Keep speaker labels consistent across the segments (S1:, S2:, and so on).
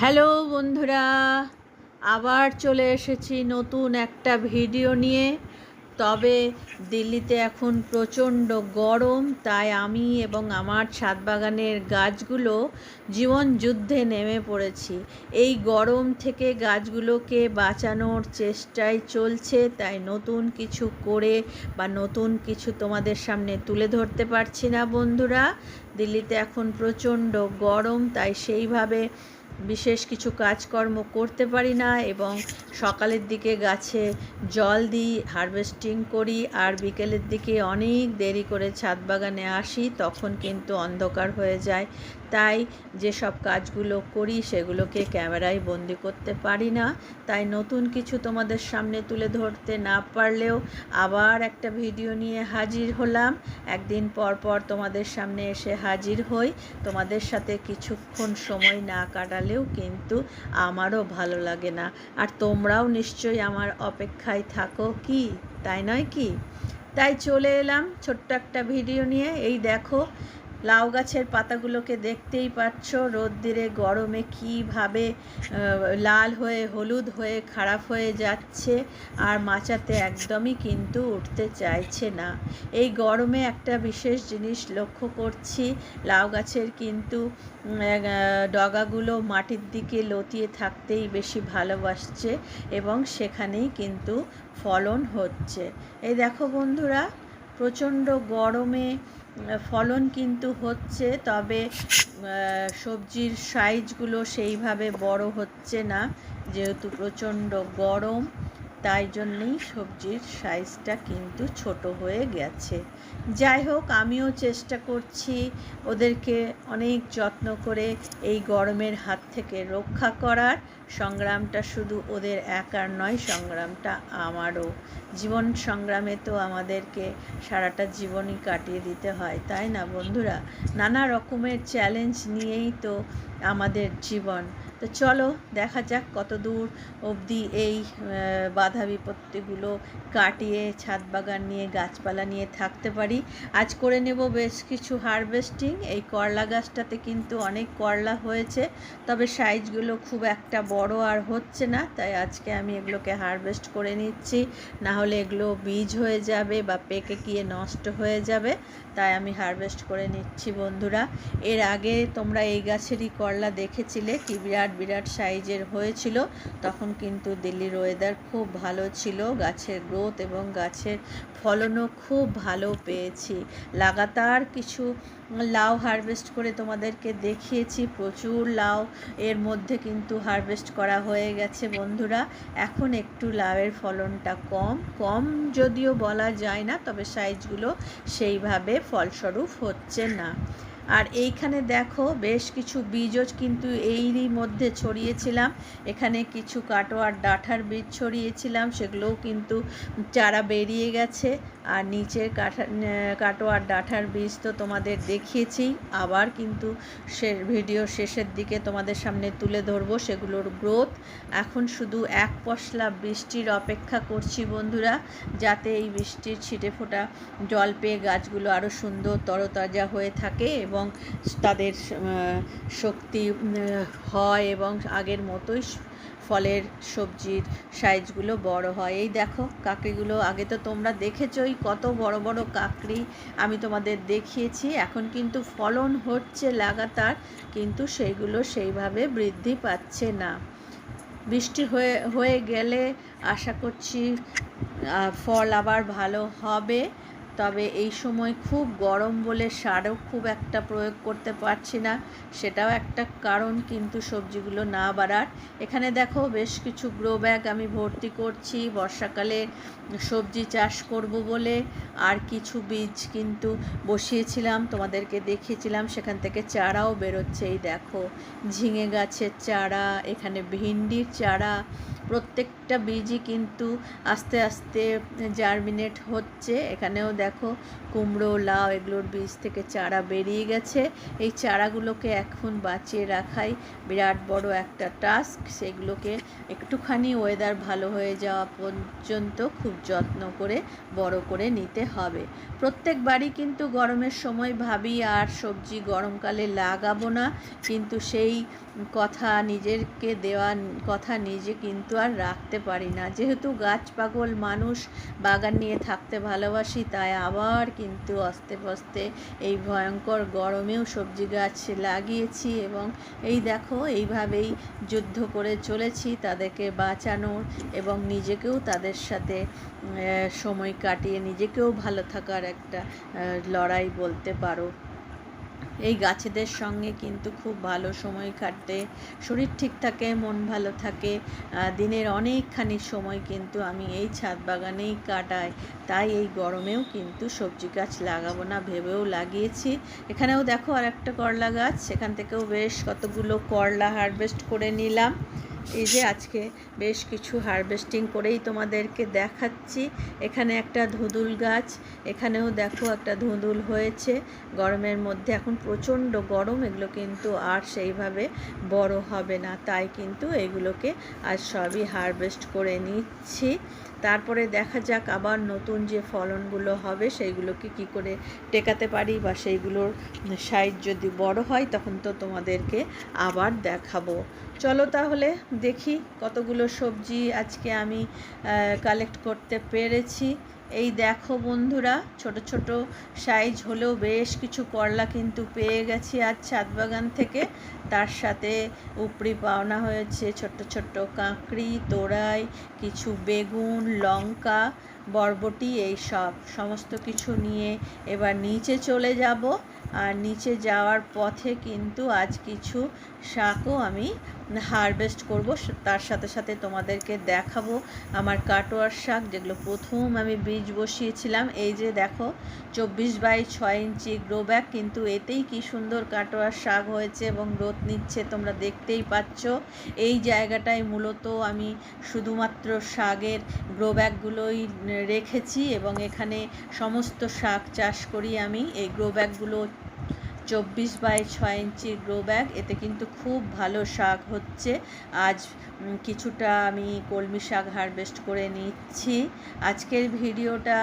S1: Hello বন্ধুরা, আবার চলে এসেছি নতুন একটা ভিডিও নিয়ে। তবে দিল্লিতে এখন প্রচণ্ড গরম, তাই আমি এবং আমার ছাদ বাগানের গাছগুলো জীবন যুদ্ধে নেমে পড়েছি। এই গরম থেকে গাছগুলোকে বাঁচানোর চেষ্টায় চলছে, তাই নতুন কিছু করে বা নতুন কিছু তোমাদের সামনে তুলে ধরতে পারছি না বন্ধুরা। দিল্লিতে এখন প্রচণ্ড গরম, তাই সেইভাবে বিশেষ কিছু কাজকর্ম করতে পারি না এবং সকালের দিকে গাছে জল দিই, হারভেস্টিং করি আর বিকেলের দিকে অনেক দেরি করে ছাদ বাগানে আসি, তখন কিন্তু অন্ধকার হয়ে যায়। তাই যেসব কাজগুলো করি সেগুলোকে ক্যামেরায় বন্দি করতে পারি না। তাই নতুন কিছু তোমাদের সামনে তুলে ধরতে না পারলেও আবার একটা ভিডিও নিয়ে হাজির হলাম। একদিন পর পর তোমাদের সামনে এসে হাজির হই। তোমাদের সাথে কিছুক্ষণ সময় না কাটালেও কিন্তু আমারও ভালো লাগে না। আর তোমরাও নিশ্চয়ই আমার অপেক্ষায় থাকো কি, তাই নয় কি? তাই চলে এলাম ছোট্ট একটা ভিডিও নিয়ে। এই দেখো লাউ গাছের পাতাগুলোকে দেখতেই পাচ্ছ রোদ্দিরে গরমে কীভাবে লাল হয়ে, হলুদ হয়ে, খারাপ হয়ে যাচ্ছে আর মাচাতে একদমই কিন্তু উঠতে চাইছে না। এই গরমে একটা বিশেষ জিনিস লক্ষ্য করছি, লাউ গাছের কিন্তু ডগাগুলো মাটির দিকে লতিয়ে থাকতেই বেশি ভালোবাসছে এবং সেখানেই কিন্তু ফলন হচ্ছে। এই দেখো বন্ধুরা, প্রচণ্ড গরমে ফলন কিন্তু হচ্ছে, তবে সবজির সাইজগুলো সেইভাবে বড় হচ্ছে না, যেহেতু প্রচণ্ড গরম, তাই জন্যেই সবজির সাইজটা কিন্তু ছোট হয়ে গেছে। যাই হোক, আমিও চেষ্টা করছি ওদেরকে অনেক যত্ন করে এই গরমের হাত থেকে রক্ষা করার। সংগ্রামটা শুধু ওদের একার নয়, সংগ্রামটা আমারও। জীবন সংগ্রামে তো আমাদেরকে সারাটা জীবনই কাটিয়ে দিতে হয়, তাই না বন্ধুরা? নানা রকমের চ্যালেঞ্জ নিয়েই তো আমাদের জীবন। তো চলো, দেখা যাক কত দূর অবধি এই বাধা বিপত্তিগুলো কাটিয়ে ছাদ বাগান নিয়ে, গাছপালা নিয়ে থাকতে পারি। আজ করে নেব বেশ কিছু হারভেস্টিং এই করলা গাছটাতে কিন্তু অনেক করলা হয়েছে, তবে সাইজগুলো খুব একটা বড় আর হচ্ছে না, তাই আজকে আমি এগুলোকে হারভেস্ট করে নিচ্ছি। না হলে এগুলো বীজ হয়ে যাবে বা পেকে গিয়ে নষ্ট হয়ে যাবে, তাই আমি হারভেস্ট করে নিচ্ছি বন্ধুরা। এর আগে তোমরা এই গাছেরই করলা দেখেছিলে, কি বিরাট বিরাট সাইজের হয়েছিল। তখন কিন্তু দিল্লির ওয়েদার খুব ভালো ছিল, গাছের গ্রোথ এবং গাছের ফলনও খুব ভালো পেয়েছি। লাগাতার কিছু লাউ হারভেস্ট করে তোমাদেরকে দেখিয়েছি। প্রচুর লাউ এর মধ্যে কিন্তু হারভেস্ট করা হয়ে গেছে বন্ধুরা। এখন একটু লাউয়ের ফলনটা কম। কম যদিও বলা যায় না, তবে সাইজগুলো সেইভাবে ফলস্বরূপ হচ্ছে না। আর এইখানে দেখো বেশ কিছু বীজও কিন্তু এইরই মধ্যে ছড়িয়েছিলাম। এখানে কিছু কাটোয়ার ডাঁঠার বীজ ছড়িয়েছিলাম, সেগুলোও কিন্তু চারা বেরিয়ে গেছে। আর নিচের কাঠা কাটোয়ার ডাঁঠার বীজ তো তোমাদের দেখিয়েছি। আবার কিন্তু সে ভিডিও শেষের দিকে তোমাদের সামনে তুলে ধরবো সেগুলোর গ্রোথ। এখন শুধু এক পশলা বৃষ্টির অপেক্ষা করছি বন্ধুরা, যাতে এই বৃষ্টির ছিটে ফোটা জল পেয়ে গাছগুলো আরও সুন্দর তরতাজা হয়ে থাকে এবং তাদের শক্তি হয় এবং আগের মতোই ফলের সবজির সাইজগুলো বড় হয়। এই দেখো কাকড়িগুলো, আগে তো তোমরা দেখেছই কত বড় বড় কাকড়ি আমি তোমাদের দেখিয়েছি। এখন কিন্তু ফলন হচ্ছে লাগাতার, কিন্তু সেইগুলো সেইভাবে বৃদ্ধি পাচ্ছে না। বৃষ্টি হয়ে হয়ে গেলে আশা করছি ফল আবার ভালো হবে। তবে এই সময় খুব গরম বলে সারও খুব একটা প্রয়োগ করতে পারছি না। সেটাও একটা কারণ কিন্তু সবজিগুলো না বাড়ার। এখানে দেখো বেশ কিছু গ্রো ব্যাগ আমি ভর্তি করছি। বর্ষাকালে সবজি চাষ করব বলে আর কিছু বীজ কিন্তু বসিয়েছিলাম, তোমাদেরকে দেখিয়েছিলাম। সেখান থেকে চারাও বেরোচ্ছে এই দেখো। ঝিঙে গাছের চারা, এখানে ভিন্ডির চারা প্রত্যেকটা বীজই কিন্তু আস্তে আস্তে জার্মিনেট হচ্ছে। এখানেও দেখো কুমড়ো, লাউ এগুলোর বীজ থেকে চারা বেরিয়ে গেছে। এই চারাগুলোকে এখন বাঁচিয়ে রাখাই বিরাট বড় একটা টাস্ক সেগুলোকে একটুখানি ওয়েদার ভালো হয়ে যাওয়া পর্যন্ত খুব যত্ন করে, বড় করে নিতে হবে। প্রত্যেক বাড়ি কিন্তু গরমের সময় ভাবি আর সবজি গরমকালে লাগাবো না। কিন্তু সেই কথা নিজেরকে দেওয়া কথা নিজে কিন্তু আর রাখতে পারি না। যেহেতু গাছ, পাগল মানুষ, বাগান নিয়ে থাকতে ভালোবাসি, তাই আবার কিন্তু আস্তে আস্তে এই ভয়ঙ্কর গরমেও সবজি গাছ লাগিয়েছি এবং এই দেখো, এইভাবেই যুদ্ধ করে চলেছি তাদেরকে বাঁচানোর এবং নিজেকেও তাদের সাথে সময় কাটিয়ে নিজেকেও ভালো থাকার একটা লড়াই বলতে পারো। এই গাছেদের সঙ্গে কিন্তু খুব ভালো সময় কাটতে শরীর ঠিক থাকে, মন ভালো থাকে দিনের অনেকখানি সময় কিন্তু আমি এই ছাদ বাগানেই কাটাই। তাই এই গরমেও কিন্তু সবজি গাছ লাগাবো না ভেবেও লাগিয়েছি। এখানেও দেখো আর একটা করলা গাছ, সেখান থেকেও বেশ কতগুলো করলা হারভেস্ট করে নিলাম। এই যে আজকে বেশ কিছু হারভেস্টিং করেই তোমাদেরকে দেখাচ্ছি। এখানে একটা ধুদুল গাছ, এখানেও দেখো একটা ধুদুল হয়েছে। গরমের মধ্যে এখন প্রচণ্ড গরম, এগুলো কিন্তু আর সেইভাবে বড় হবে না। তাই কিন্তু এগুলোকে আজ সবই হারভেস্ট করে নিচ্ছি। তারপরে দেখা যাক আবার নতুন যে ফলনগুলো হবে, সেইগুলোকে কি করে টেকাতে পারি বা সেইগুলোর সাইজ যদি বড় হয়, তখন তো তোমাদেরকে আবার দেখাবো। চলো তাহলে দেখি কতগুলো সবজি আজকে আমি কালেক্ট করতে পেরেছি। এই দেখো বন্ধুরা, ছোট ছোট সাইজ হলেও বেশ কিছু করলা কিন্তু পেয়ে গেছি আজ ছাদ বাগান থেকে। তার সাথে উপরি পাওনা হয়েছে ছোট্ট ছোট্ট কাঁকড়ি, তোড়াই, কিছু বেগুন, লঙ্কা, বরবটি, এই সব। সমস্ত কিছু নিয়ে এবার নিচে চলে যাব। আর নিচে যাওয়ার পথে কিন্তু আজ কিছু শাকও আমি হারভেস্ট করব তার সাথে সাথে তোমাদেরকে দেখাবো আমার কাটোয়ার শাক, যেগুলো প্রথম আমি বীজ বসিয়েছিলাম। এই যে দেখো, চব্বিশ বাই ছয় ইঞ্চি গ্রো ব্যাগ কিন্তু এতেই কি সুন্দর কাটোয়ার শাক হয়েছে এবং রোদ নিচ্ছে, তোমরা দেখতেই পাচ্ছ। এই জায়গাটায় মূলত আমি শুধুমাত্র শাকের গ্রো ব্যাগগুলোই রেখেছি এবং এখানে সমস্ত শাক চাষ করি আমি। এই গ্রো ব্যাগগুলো চব্বিশ বাই ছয় ইঞ্চি গ্রো ব্যাগ। এতে কিন্তু খুব ভালো শাক হচ্ছে। আজ কিছুটা আমি কলমি শাক হারভেস্ট করে নিচ্ছি। আজকের ভিডিওটা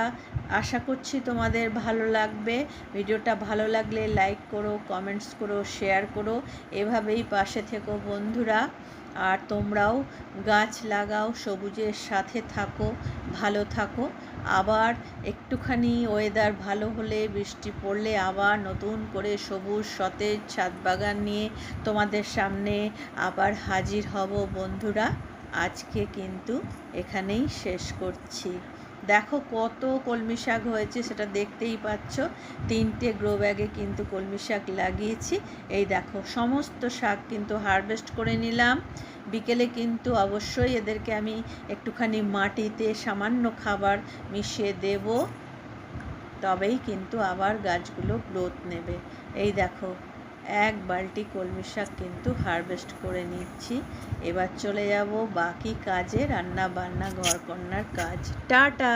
S1: আশা করছি তোমাদের ভালো লাগবে। ভিডিওটা ভালো লাগলে লাইক করো, কমেন্টস করো, শেয়ার করো। এভাবেই পাশে থেকো বন্ধুরা। আর তোমরাও গাছ লাগাও, সবুজের সাথে থাকো, ভালো থাকো। আবার একটুখানি ওয়েদার ভালো হলে, বৃষ্টি পড়লে আবার নতুন করে সবুজ, সতেজ ছাদ বাগান নিয়ে তোমাদের সামনে আবার হাজির হব বন্ধুরা। আজকে কিন্তু এখানেই শেষ করছি। দেখো কত কলমি শাক হয়েছে, সেটা দেখতেই পাচ্ছ। তিনটে গ্রো ব্যাগে কিন্তু কলমি শাক লাগিয়েছি। এই দেখো, সমস্ত শাক কিন্তু হারভেস্ট করে নিলাম। বিকেলে কিন্তু অবশ্যই এদেরকে আমি একটুখানি মাটিতে সামান্য খাবার মিশিয়ে দেব। তবেই কিন্তু আবার গাছগুলো গ্রোথ নেবে। এই দেখো এক বালতি কলমি শাক কিন্তু হারভেস্ট করে নিচ্ছি। এবার চলে যাব বাকি কাজে রান্না বান্না ঘর ঘরকন্নার কাজ। টাটা!